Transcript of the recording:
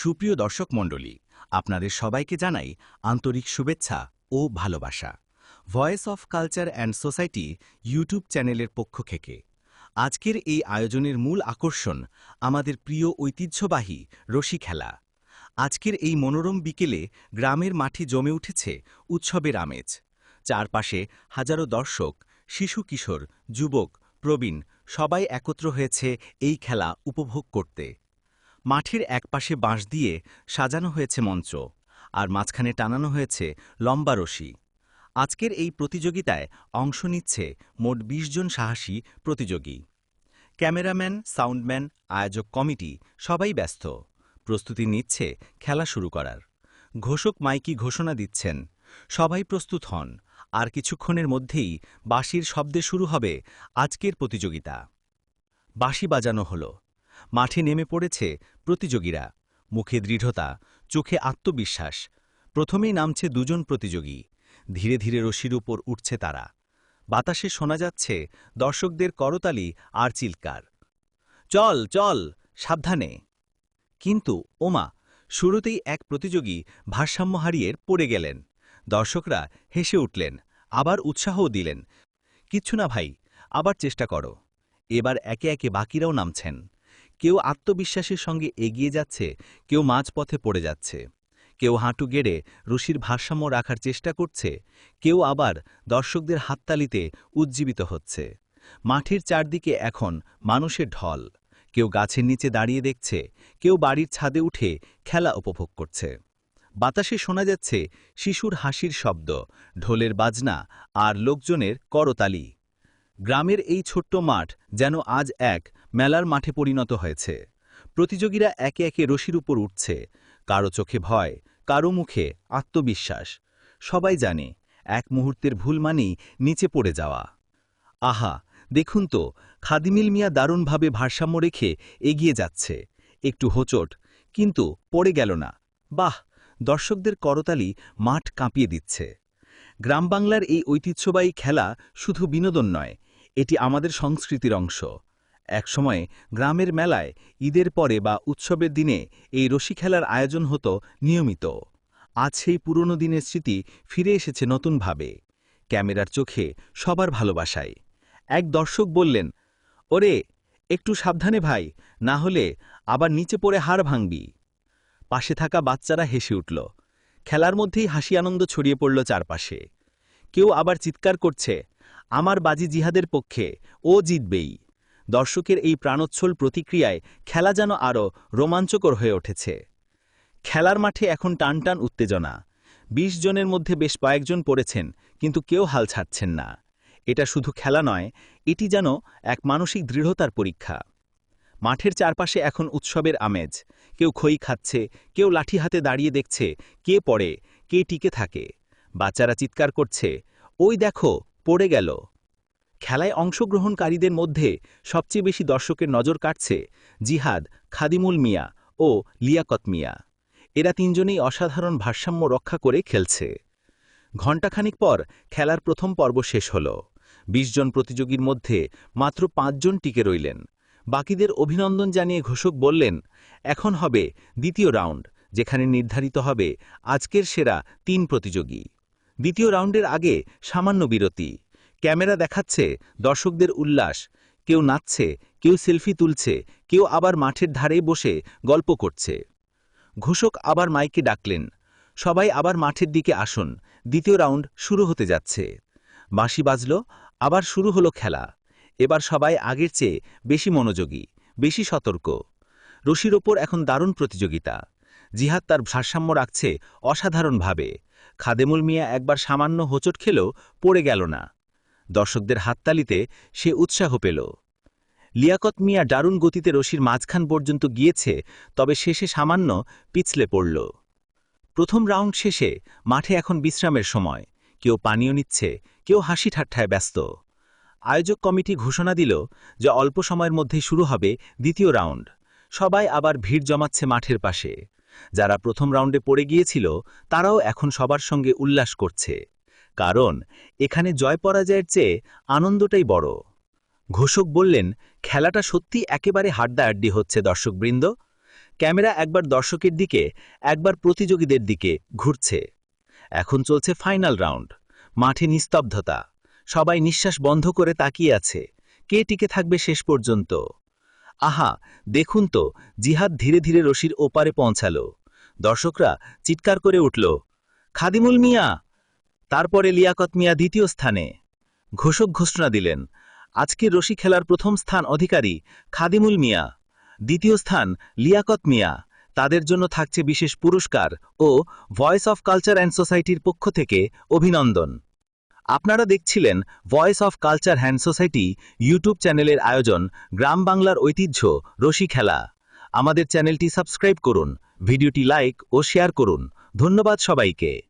সুপ্রিয় দর্শক মণ্ডলী, আপনাদের সবাইকে জানাই আন্তরিক শুভেচ্ছা ও ভালোবাসা। Voice of culture and society YouTube চ্যানেলের পক্ষ থেকে। আজকের এই আয়োজনের মূল আকর্ষণ আমাদের প্রিয় ঐতিহ্যবাহী রশি খেলা। আজকের এই মনোরম বিকেলে গ্রামের মাঠে জমে উঠেছে উৎসবের আমেজ। চারপাশে হাজারো দর্শক, শিশু, কিশোর, যুবক, প্রবীণ সবাই একত্র হয়েছে এই খেলা উপভোগ করতে। মাঠের একপাশে বাঁশ দিয়ে সাজানো হয়েছে মঞ্চ, আর মাঝখানে টানানো হয়েছে লম্বা রশি। আজকের এই প্রতিযোগিতায় অংশ নিচ্ছে মোট ২০ জন সাহসী প্রতিযোগী। ক্যামেরাম্যান, সাউন্ডম্যান, আয়োজক কমিটি সবাই ব্যস্ত। প্রস্তুতি নিচ্ছে খেলা শুরু করার। ঘোষক মাইকি ঘোষণা দিচ্ছেন, সবাই প্রস্তুত হন, আর কিছুক্ষণের মধ্যেই বাঁশির শব্দে শুরু হবে আজকের প্রতিযোগিতা। বাঁশি বাজানো হলো। মাঠে নেমে পড়েছে প্রতিযোগীরা। মুখে দৃঢ়তা, চোখে আত্মবিশ্বাস। প্রথমেই নামছে দুজন প্রতিযোগী। ধীরে ধীরে রশির উপর উঠছে তারা। বাতাসে শোনা যাচ্ছে দর্শকদের করতালি আর চিৎকার চল চল, সাবধানে। কিন্তু, ওমা, শুরুতেই এক প্রতিযোগী ভারসাম্য হারিয়ে পড়ে গেলেন। দর্শকরা হেসে উঠলেন, আবার উৎসাহও দিলেন। কিচ্ছু না ভাই, আবার চেষ্টা করো। এবার একে একে বাকিরাও নামছেন। কেউ আত্মবিশ্বাসের সঙ্গে এগিয়ে যাচ্ছে, কেউ মাঝপথে পড়ে যাচ্ছে। কেউ হাঁটু গেড়ে রুশির ভারসাম্য রাখার চেষ্টা করছে, কেউ আবার দর্শকদের হাততালিতে উজ্জীবিত হচ্ছে। মাঠের চারদিকে এখন মানুষের ঢল। কেউ গাছের নিচে দাঁড়িয়ে দেখছে, কেউ বাড়ির ছাদে উঠে খেলা উপভোগ করছে। বাতাসে শোনা যাচ্ছে শিশুর হাসির শব্দ, ঢোলের বাজনা আর লোকজনের করতালি। গ্রামের এই ছোট্ট মাঠ যেন আজ এক মেলার মাঠে পরিণত হয়েছে। প্রতিযোগীরা একে একে রশির উপর উঠছে। কারও চোখে ভয়, কারও মুখে আত্মবিশ্বাস। সবাই জানে, এক মুহূর্তের ভুল মানেই নিচে পড়ে যাওয়া। আহা, দেখুন তো, খাদিমিল মিয়া দারুণভাবে ভারসাম্য রেখে এগিয়ে যাচ্ছে। একটু হোচট, কিন্তু পড়ে গেল না। বাহ, দর্শকদের করতালি মাঠ কাঁপিয়ে দিচ্ছে। গ্রাম বাংলার এই ঐতিহ্যবাহী খেলা শুধু বিনোদন নয়, এটি আমাদের সংস্কৃতির অংশ। একসময় গ্রামের মেলায় ঈদের পরে বা উৎসবের দিনে এই রশি খেলার আয়োজন হতো নিয়মিত। আজ সেই পুরনো দিনের স্মৃতি ফিরে এসেছে নতুনভাবে। ক্যামেরার চোখে সবার ভালোবাসায়। এক দর্শক বললেন, ওরে, একটু সাবধানে ভাই, না হলে আবার নিচে পড়ে হাড় ভাঙবি। পাশে থাকা বাচ্চারা হেসে উঠল। খেলার মধ্যেই হাসি আনন্দ ছড়িয়ে পড়ল চারপাশে। কেউ আবার চিৎকার করছে, আমার বাজি জিহাদের পক্ষে, ও জিতবেই। দর্শকের এই প্রাণোচ্ছল প্রতিক্রিয়ায় খেলা যেন আরও রোমাঞ্চকর হয়ে উঠেছে। খেলার মাঠে এখন টানটান উত্তেজনা। ২০ জনের মধ্যে বেশ কয়েকজন পড়েছেন, কিন্তু কেউ হাল ছাড়ছেন না। এটা শুধু খেলা নয়, এটি যেন এক মানসিক দৃঢ়তার পরীক্ষা। মাঠের চারপাশে এখন উৎসবের আমেজ। কেউ খই খাচ্ছে, কেউ লাঠি হাতে দাঁড়িয়ে দেখছে কে পড়ে, কে টিকে থাকে। বাচ্চারা চিৎকার করছে, ওই দেখো, পড়ে গেল। খেলায় অংশগ্রহণকারীদের মধ্যে সবচেয়ে বেশি দর্শকের নজর কাটছে জিহাদ, খাদিমুল মিয়া ও লিয়াকত মিয়া। এরা তিনজনেই অসাধারণ ভারসাম্য রক্ষা করে খেলছে। ঘণ্টাখানিক পর খেলার প্রথম পর্ব শেষ হল। ২০ জন প্রতিযোগীর মধ্যে মাত্র পাঁচজন টিকে রইলেন। বাকিদের অভিনন্দন জানিয়ে ঘোষক বললেন, এখন হবে দ্বিতীয় রাউন্ড, যেখানে নির্ধারিত হবে আজকের সেরা তিন প্রতিযোগী। দ্বিতীয় রাউন্ডের আগে সামান্য বিরতি। ক্যামেরা দেখাচ্ছে, দর্শকদের উল্লাস। কেউ নাচছে, কেউ সেলফি তুলছে, কেউ আবার মাঠের ধারে বসে গল্প করছে। ঘোষক আবার মাইকে ডাকলেন, সবাই আবার মাঠের দিকে আসুন, দ্বিতীয় রাউন্ড শুরু হতে যাচ্ছে। বাঁশি বাজল, আবার শুরু হলো খেলা। এবার সবাই আগের চেয়ে বেশি মনোযোগী, বেশি সতর্ক। রশির ওপর এখন দারুণ প্রতিযোগিতা। জিহাদ তার ভারসাম্য রাখছে অসাধারণভাবে। খাদেমুল মিয়া একবার সামান্য হোঁচট খেলেও পড়ে গেল না। দর্শকদের হাততালিতে সে উৎসাহ পেল। লিয়াকত মিয়া দারুণ গতিতে রশির মাঝখান পর্যন্ত গিয়েছে, তবে শেষে সামান্য পিছলে পড়ল। প্রথম রাউন্ড শেষে মাঠে এখন বিশ্রামের সময়। কেউ পানীয় নিচ্ছে, কেউ হাসি ঠাট্টায় ব্যস্ত। আয়োজক কমিটি ঘোষণা দিল যে অল্প সময়ের মধ্যেই শুরু হবে দ্বিতীয় রাউন্ড। সবাই আবার ভিড় জমাচ্ছে মাঠের পাশে। যারা প্রথম রাউন্ডে পড়ে গিয়েছিল, তারাও এখন সবার সঙ্গে উল্লাস করছে। কারণ এখানে জয় পরাজয়ের চেয়ে আনন্দটাই বড়। ঘোষক বললেন, খেলাটা সত্যি একেবারে হাড্ডাহাড্ডি হচ্ছে দর্শকবৃন্দ। ক্যামেরা একবার দর্শকের দিকে, একবার প্রতিযোগীদের দিকে ঘুরছে। এখন চলছে ফাইনাল রাউন্ড। মাঠে নিস্তব্ধতা। সবাই নিঃশ্বাস বন্ধ করে তাকিয়ে আছে। কে টিকে থাকবে শেষ পর্যন্ত? আহা, দেখুন তো, জিহাদ ধীরে ধীরে রশির ওপারে পৌঁছাল। দর্শকরা চিৎকার করে উঠল, খাদিমুল মিয়া! তারপরে লিয়াকত মিয়া দ্বিতীয় স্থানে ঘোষক ঘোষণা দিলেন আজকের রশি খেলার প্রথম স্থান অধিকারী খাদিমুল মিয়া, দ্বিতীয় স্থান লিয়াকত মিয়া, তাদের জন্য থাকছে বিশেষ পুরস্কার ও ভয়েস অফ কালচার অ্যান্ড সোসাইটির পক্ষ থেকে অভিনন্দন। আপনারা দেখছিলেন voice of culture and society YouTube চ্যানেলের আয়োজন গ্রাম বাংলার ঐতিহ্য রশি খেলা। আমাদের চ্যানেলটি সাবস্ক্রাইব করুন, ভিডিওটি লাইক ও শেয়ার করুন। ধন্যবাদ সবাইকে।